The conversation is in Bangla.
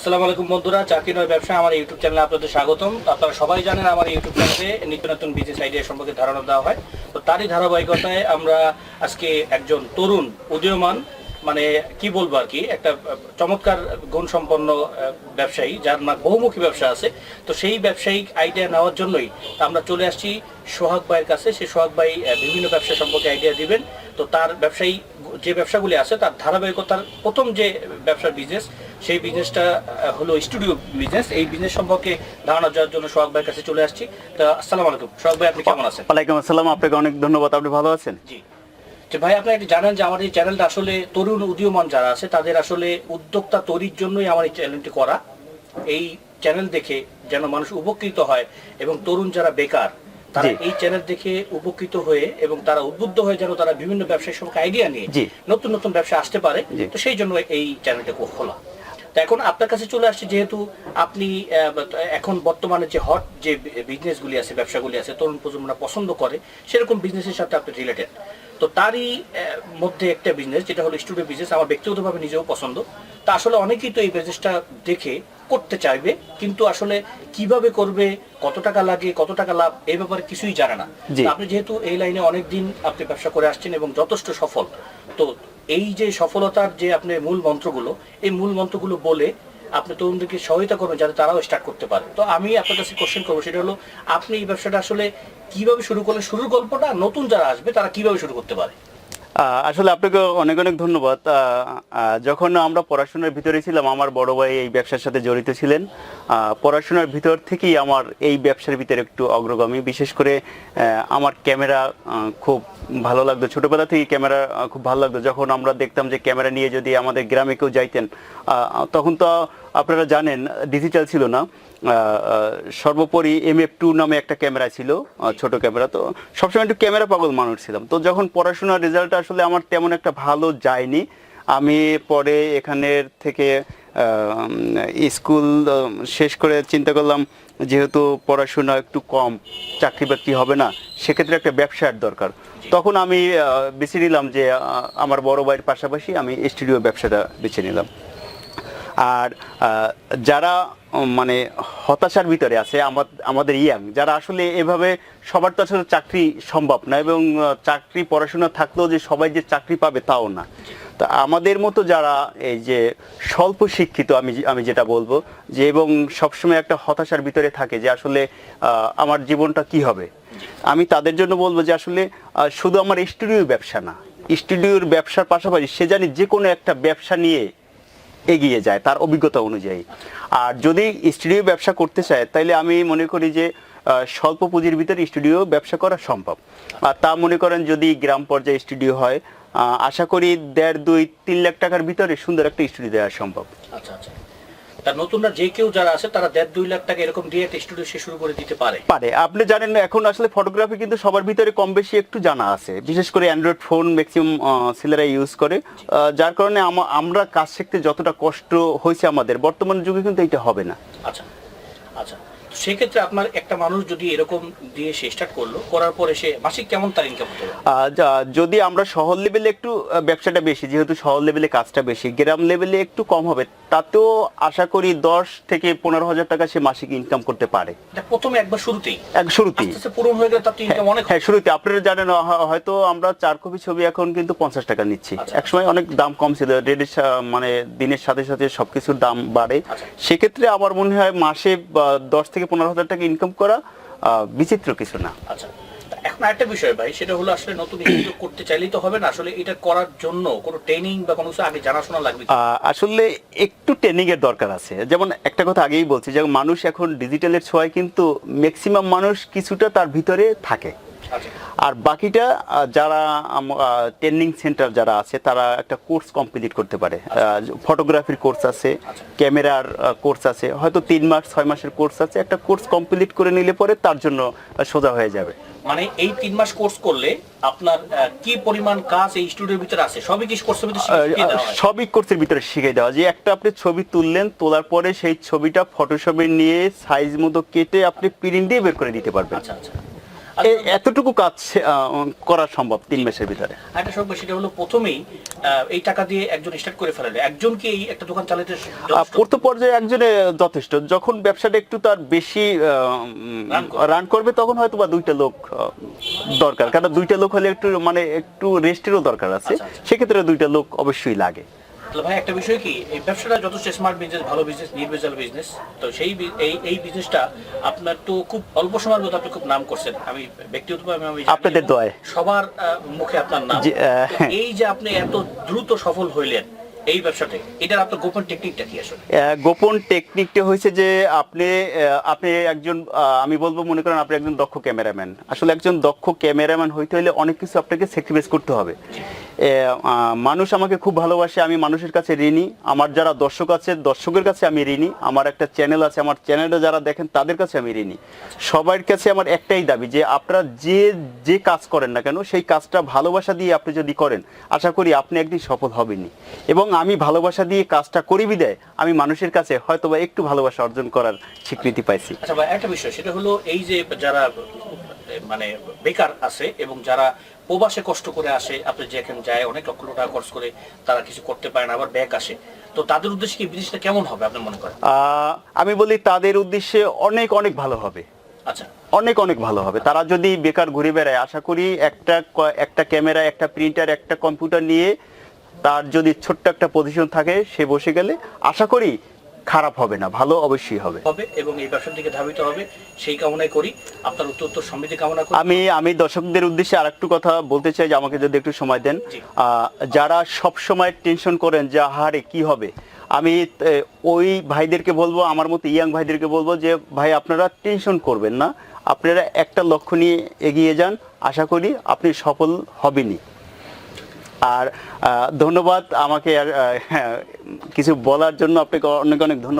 আসসালামু আলাইকুম বন্ধুরা, চাকরি নয় ব্যবসা, আমার ইউটিউব চ্যানেলে আপনাদের স্বাগতম। আপনারা সবাই জানেন আমার ইউটিউব চ্যানেলে নিত্য নতুন বিজনেস আইডিয়া সম্পর্কে ধারণা দেওয়া হয়। তো তারই ধারাবাহিকতায় আমরা আজকে একজন তরুণ, উদীয়মান মানে কি বলব আর কি, একটা চমৎকার গুণসম্পন্ন ব্যবসায়ী, যার না বহুমুখী ব্যবসা আছে। তো সেই ব্যবসায়িক আইডিয়া নেওয়ার জন্যই আমরা চলে আসছি সোহাগ ভাইয়ের কাছে। সেই সোহাগ ভাই বিভিন্ন ব্যবসা সম্পর্কে আইডিয়া দিবেন। তো তার ব্যবসায়ী যে ব্যবসাগুলি আছে তার ধারাবাহিকতার প্রথম যে ব্যবসার বিজনেস সেই বিজনেসটা হলো স্টুডিও বিজনেস এই বিজনেস সম্পর্কে ধারণা দেওয়ার জন্য সোহাগ ভাইয়ের কাছে চলে আসছি। তো আসসালামু আলাইকুম। সোহাগ ভাই আপনি কেমন আছেন? ওয়ালাইকুম আসসালাম আপনাকে অনেক ধন্যবাদ। আপনি ভালো আছেন? জি। যে ভাই আপনি একটু জানেন যে আমার এই চ্যানেলটা আসলে তরুণ উদীয়মান যারা আছে তাদের আসলে উদ্যোক্তা তৈরির জন্যই আমার এই চ্যানেলটি করা। এই চ্যানেল দেখে যেন মানুষ উপকৃত হয় এবং তরুণ যারা বেকার তারা। এই চ্যানেল দেখে উপকৃত হয়ে এবং তারা উদ্বুদ্ধ হয়ে যেন তারা বিভিন্ন ব্যবসায়ী সম্পর্কে আইডিয়া নিয়ে নতুন নতুন ব্যবসা আসতে পারে। তো সেই জন্য এই চ্যানেলটা খোলা। তো এখন আপনার কাছে চলে আসছে যেহেতু আপনি এখন বর্তমানে যে হট যে বিজনেসগুলি আছে ব্যবসাগুলি আছে তরুণ প্রজন্মরা পছন্দ করে সেরকম বিজনেসের সাথে আপনি রিলেটেড তো তারই মধ্যে একটা বিজনেস যেটা হলো স্টুডিও বিজনেস আমার ব্যক্তিগতভাবে নিজেও পছন্দ। তা আসলে অনেকেই তো এই বিজনেসটা দেখে করতে চাইবে কিন্তু আসলে কীভাবে করবে কত টাকা লাগে কত টাকা লাভ এই ব্যাপারে কিছুই জানে না। আপনি যেহেতু এই লাইনে অনেক দিন আপনি ব্যবসা করে আসছেন এবং যথেষ্ট সফল তো এই যে সফলতার যে আপনি মূল মন্ত্রগুলো এই মূল মন্ত্রগুলো বলে আপনি তরুণদেরকে সহায়তা করবেন যাতে তারাও স্টার্ট করতে পারে। তো আমি আপনার কাছে কোশ্চেন করব সেটা হলো আপনি এই ব্যবসাটা আসলে কীভাবে শুরু করলে শুরুর গল্পটা নতুন যারা আসবে তারা কীভাবে শুরু করতে পারে? আসলে আপনাকে অনেক অনেক ধন্যবাদ। যখন আমরা পড়াশোনার ভিতরে ছিলাম, আমার বড় ভাই এই ব্যবসার সাথে জড়িত ছিলেন। পড়াশোনার ভিতর থেকেই আমার এই ব্যবসার ভিতরে একটু অগ্রগামী। বিশেষ করে আমার ক্যামেরা খুব ভালো লাগতো। ছোটবেলা থেকেই ক্যামেরা খুব ভালো লাগতো। যখন আমরা দেখতাম যে ক্যামেরা নিয়ে যদি আমাদের গ্রামে কেউ যাইতেন তখন তো আপনারা জানেন ডিজিটাল ছিল না। সর্বোপরি এম এফ টু নামে একটা ক্যামেরা ছিল ছোট ক্যামেরা। তো সবসময় একটু ক্যামেরা পাগল মানুষ ছিলাম। তো যখন পড়াশোনার রেজাল্ট আসলে আমার তেমন একটা ভালো যায়নি। আমি পরে এখানের থেকে স্কুল শেষ করে চিন্তা করলাম যেহেতু পড়াশোনা একটু কম, চাকরি বাকরি হবে না, সেক্ষেত্রে একটা ব্যবসার দরকার। তখন আমি বেছে নিলাম যে আমার বড় ভাইয়ের পাশাপাশি আমি স্টুডিও ব্যবসাটা বেছে নিলাম। আর যারা মানে হতাশার ভিতরে আছে আমা- আমাদের ইয়াং, যারা আসলে এভাবে সবার তো আসলে চাকরি সম্ভব না এবং চাকরি, পড়াশোনা থাকলেও যে সবাই যে চাকরি পাবে তাও না। তো আমাদের মতো যারা এই যে স্বল্প শিক্ষিত, আমি আমি যেটা বলব, যে এবং সবসময় একটা হতাশার ভিতরে থাকে যে আসলে আমার জীবনটা কি হবে? আমি তাদের জন্য বলব যে আসলে শুধু আমার স্টুডিও ব্যবসা না, স্টুডিওর ব্যবসার পাশাপাশি সে জানি যে কোনো একটা ব্যবসা নিয়ে এগিয়ে যায় তার অভিজ্ঞতা অনুযায়ী। আর যদি স্টুডিও ব্যবসা করতে চায়, তাইলে আমি মনে করি যে স্বল্প পুঁজির ভিতরে স্টুডিও ব্যবসা করা সম্ভব। আর তা মনে করেন যদি গ্রাম পর্যায়ে স্টুডিও হয় আশা করি দেড় দুই তিন লাখ টাকার ভিতরে সুন্দর একটা স্টুডিও দেওয়া সম্ভব। আচ্ছা আচ্ছা। তার নতুনরা যে কেউ যারা আছে তারা দেড় দুই লাখ টাকা এরকম দিয়ে একটা স্টুডিও সে শুরু করে দিতে পারে। পারে। আপনি জানেন এখন আসলে ফটোগ্রাফি কিন্তু সবার ভিতরে কম বেশি একটু জানা আছে। বিশেষ করে অ্যান্ড্রয়েড ফোন ম্যাক্সিমাম ছেলেরা ইউজ করে। যার কারণে আমা- আমরা কাজ শিখতে যতটা কষ্ট হয়েছে আমাদের বর্তমান যুগে কিন্তু এটা হবে না। আচ্ছা আচ্ছা। সেক্ষেত্রে আপনার একটা মানুষ যদি এরকম দিয়ে সে স্টার্ট করল, করার পরে সে মাসিক কেমন তার ইনকাম হতে যদি আমরা শহর লেভেলে একটু ব্যবসাটা বেশি, যেহেতু শহর লেভেলে কাজটা বেশি, গ্রাম লেভেলে একটু কম হবে তাতেও আশা করি দশ থেকে পনেরো হাজার টাকা সে মাসিক ইনকাম করতে পারে। প্রথমে একবার শুরুতেই? এক শুরুতেই। আস্তে আস্তে পূরণ হয়ে গেলে তার ইনকাম অনেক হ্যাঁ শুরুতে। আপনারা জানেন হয়তো আমরা চার কপি ছবি এখন কিন্তু পঞ্চাশ টাকা নিচ্ছি। আচ্ছা। একসময় অনেক দাম কম ছিল। রেডের মানে দিনের সাথে সাথে সবকিছুর দাম বাড়ে। আচ্ছা। সেক্ষেত্রে আমার মনে হয় মাসে দশ থেকে পনেরো হাজার টাকা ইনকাম করা বিচিত্র কিছু না। আচ্ছা। এখন একটা বিষয় ভাই সেটা হলো আসলে নতুন স্টুডিও করতে চাইলেই তো হবে না। আসলে এটা করার জন্য কোনো ট্রেনিং বা কোনো কিছু আগে জানাশোনা লাগবে আসলে একটু ট্রেনিং এর দরকার আছে। যেমন একটা কথা আগেই বলছি যে মানুষ এখন ডিজিটালের ছোঁয়ায় কিন্তু ম্যাক্সিমাম মানুষ কিছুটা তার ভিতরে থাকে। আচ্ছা। আর বাকিটা যারা ট্রেনিং সেন্টার যারা আছে তারা একটা কোর্স কমপ্লিট করতে পারে। ফটোগ্রাফির কোর্স আছে আচ্ছা। ক্যামেরার কোর্স আছে। হয়তো তিন মাস ছয় মাসের কোর্স আছে। একটা কোর্স কমপ্লিট করে নিলে পরে তার জন্য সোজা হয়ে যাবে। মানে এই তিন মাস কোর্স করলে আপনার কি পরিমাণ কাজ এই স্টুডিওর ভিতরে আছে? সবই কি কোর্সের ভিতরে শিখিয়ে- শিখিয়ে দেওয়া হয়? সবই কোর্সের ভিতরে শিখে দেওয়া যে একটা আপনি ছবি তুললেন তোলার পরে সেই ছবিটা ফটোশপে নিয়ে সাইজ মতো কেটে আপনি প্রিন্ট দিয়ে বের করে দিতে পারবেন। আচ্ছা আচ্ছা। এতটুকু কাজ করা সম্ভব তিন মাসের ভিতরে? একটা সময় সেটা হলো প্রথমেই এই টাকা দিয়ে একজন স্টার্ট করে ফেলালে একজনকে এই একটা দোকান চালাতে প্রথম পর্যায়ে একজনে যথেষ্ট। যখন ব্যবসাটা একটু তার বেশি রান করবে। তখন হয়তো বা দুইটা লোক দরকার। কারণ দুইটা লোক হলে একটু মানে একটু রেস্টেরও দরকার আছে। আচ্ছা, আচ্ছা। সেক্ষেত্রে দুইটা লোক অবশ্যই লাগে। তাহলে ভাই একটা বিষয় কি? এই ব্যবসাটা যথেষ্ট স্মার্ট বিজনেস ভালো বিজনেস নির্ভেজাল বিজনেস তো সেই এই এই বিজনেসটা আপনার তো খুব অল্প সময়ের মধ্যে আপনি খুব নাম করছেন। আমি ব্যক্তিগতভাবে আমি আপনাদের দোয়ায়। সবার মুখে আপনার নাম। এই যে আপনি এত দ্রুত সফল হইলেন এই ব্যবসাতে এটার আপনার গোপন টেকনিকটা কি আসলে? গোপন টেকনিকটা হয়েছে যে আপনি আপনি একজন আমি বলব মনে করেন আপনি একজন দক্ষ ক্যামেরাম্যান আসলে একজন দক্ষ ক্যামেরাম্যান হইতে হলে অনেক কিছু আপনাকে স্যাক্রিফাইস করতে হবে। মানুষ আমাকে খুব ভালোবাসে, আমি মানুষের কাছে ঋণী। আমার যারা দর্শক আছে, দর্শকের কাছে আমি ঋণী। আমার একটা চ্যানেল আছে, আমার চ্যানেলটা যারা দেখেন, তাদের কাছে আমি ঋণী। সবার কাছে আমার একটাই দাবি যে, আপনারা যে যে কাজ করেন না কেন, সেই কাজটা ভালোবাসা দিয়ে আপনি যদি করেন, আশা করি আপনি একদিন সফল হবেনই। এবং আমি ভালোবাসা দিয়ে কাজটা করি বিদায়, আমি মানুষের কাছে হয়তোবা একটু ভালোবাসা অর্জন করার স্বীকৃতি পাইছি। আচ্ছা ভাই, একটা বিষয়, সেটা হলো এই যে যারা মানে বেকার আছে এবং যারা প্রবাসে কষ্ট করে আসে আপনি যেখানে যায় অনেক লক্ষ লক্ষ টাকা খরচ করে তারা কিছু করতে পারে না আবার ব্যাক আসে। তো তাদের উদ্দেশ্যে কি বিদেশটা কেমন হবে আপনি মনে করেন? আমি বলি তাদের উদ্দেশ্যে অনেক অনেক ভালো হবে। আচ্ছা। অনেক অনেক ভালো হবে। তারা যদি বেকার ঘুরে বেড়ায় আশা করি একটা একটা ক্যামেরা একটা প্রিন্টার একটা কম্পিউটার নিয়ে তার যদি ছোট্ট একটা পজিশন থাকে সে বসে গেলে আশা করি খারাপ হবে না ভালো অবশ্যই হবে। হবে এবং এই ব্যবসার দিকে ধাবিত হবে সেই কামনাই করি। আপনার উত্তর সমৃদ্ধি কামনা করি। আমি আমি দর্শকদের উদ্দেশ্যে আরেকটু কথা বলতে চাই যে আমাকে যদি একটু সময় দেন। যারা সব সময় টেনশন করেন যে আহারে কি হবে? আমি ওই ভাইদেরকে বলব আমার মতো ইয়াং ভাইদেরকে বলব যে ভাই আপনারা টেনশন করবেন না। আপনারা একটা লক্ষ্য নিয়ে এগিয়ে যান। আশা করি আপনি সফল হবেনই। আর ধন্যবাদ আমাকে আর, হ্যাঁ, কিছু বলার জন্য আপনাকে অনেক অনেক ধন্যবাদ।